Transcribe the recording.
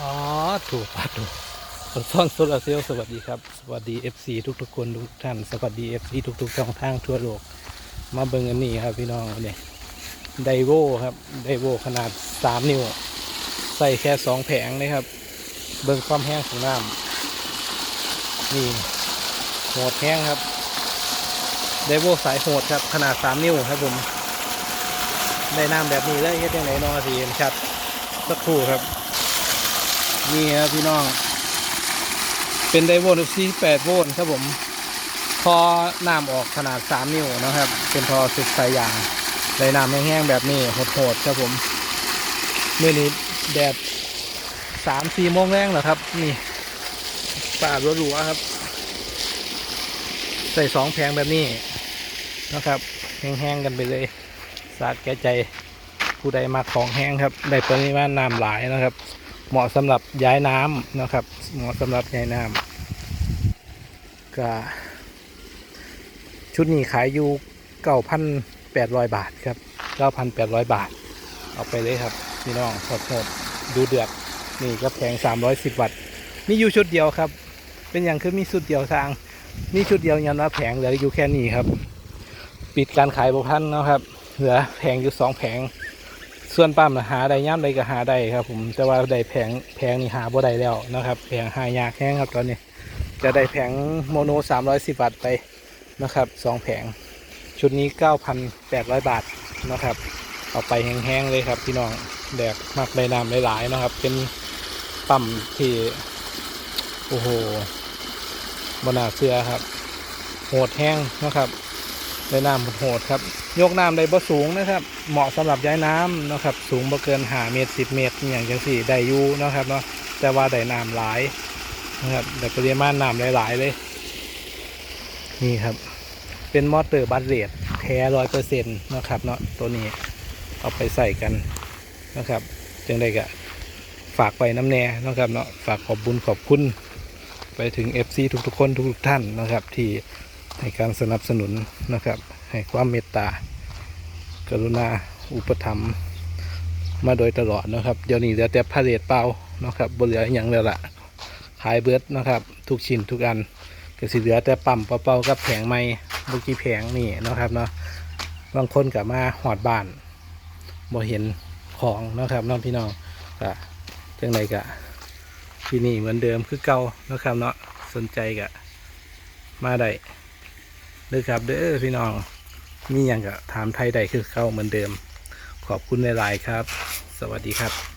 อ๋อถูกปัดถูกซ่อนโซลาเซลล์สวัสดีครับ สวัสดี FC ทุกๆคนทุกท่าน สวัสดี FC ทุกๆช่องทางทั่วโลก มาเบิ่งอันนี้ครับพี่น้องเนี่ยไดโวครับไดโวขนาด 3 นิ้ว ใส่แค่ 2 แผงนะครับ เบิ่งความแห้งของน้ำนี่โหดแห้งครับไดโวสายโหดครับ ขนาด 3 นิ้วครับผมได้น้ำแบบนี้เลยเฮ็ดยังไงนอสีชัดสักครู่ครับ นี่ครับพี่น้อง เป็นไดโวลต์ที่8โวลต์ครับผมพอน้ำออกขนาด3นิ้วนะครับ เป็นทอสุดสายยางไดน้ำแห้งๆแบบนี้โหดๆครับผมเมื่อนี้แดดสามสี่โมงแรงเหรอครับ นี่ป่ารัวๆครับ ใส่สองแผงแบบนี้นะครับ แห้งๆกันไปเลย สาดแก่ใจผู้ใดมาของแห้งครับ ได้ปริมาณน้ำหลายนะครับ เหมาะสำหรับย้ายน้ำนะครับ เหมาะสำหรับย้ายน้ำก็ชุดนี้ขายอยู่เก้าพันแปดร้อยบาทครับเก้าพันแปดร้อยบาท เอาไปเลยครับพี่น้องสดสดดูเดือดนี่ก็แพงสามร้อยสิบวัตต์มีอยู่ชุดเดียวครับ เป็นอย่างคือมีชุดเดียวทางมีชุดเดียวยันว่าแผงเหลืออยู่แค่นี้ครับ ปิดการขายบพันเนาะครับ เหลือแผงอยู่สองแผง ส่วนปั๊มหาได้ย่ำใดก็หาได้ครับ ผมแต่ว่าได้แผงแผงนี่หาบ่ได้แล้วนะครับ แผงหายากแห้งครับตอนนี้ จะได้แผงโมโน 310วัตต์ไปนะครับสองแผง ชุดนี้ 9,800 บาทนะครับ เอาไปแห้งๆเลยครับพี่น้องแดกมากใบน้ำหลายๆนะครับ เป็นปั๊มที่โอ้โหบนาเสื้อครับโหดแห้งนะครับ ได้น้ำโหดครับ ยกน้ำได้บ่สูงนะครับ เหมาะสำหรับย้ายน้ำนะครับ สูงบ่เกินหาเมตรสิบเมตรอย่างจังสี่ได้อยู่นะครับเนาะแต่ว่าได้น้ำหลายนะครับได้ปริมาณน้ำหลายๆเลย นี่ครับ เป็นมอเตอร์บัตเรทแท้ร้อยเปอร์เซ็นต์นะครับเนาะตัวนี้เอาไปใส่กันนะครับจังได้กะฝากไปน้ำแน่นะครับเนาะฝากขอบบุญขอบคุณ ไปถึง FC ทุกๆคนทุกๆท่านนะครับ ที่ ให้การสนับสนุนนะครับ ให้ความเมตตากรุณาอุปถัมภ์มาโดยตลอดนะครับ เดี๋ยวนี้เหลือแต่พาเลทเปล่านะครับบนเหลืออย่างแล้วละขายเบิร์ดนะครับ ทุกชิ้นทุกอันก็สิเหลือแต่ปั๊มเปล่าๆกับแผงไม้บุกี้แผงนี่นะครับเนาะบางคนกับมาหอดบ้านบ่เห็นของนะครับน้องพี่น้องก็จังไรกะที่นี่เหมือนเดิมคือเก่านะครับเนาะสนใจกะมาได้ ด้อครับเด้อพี่น้อง มีอย่างกับถามไทยใดคือเข้าเหมือนเดิม ขอบคุณหลายๆครับ สวัสดีครับ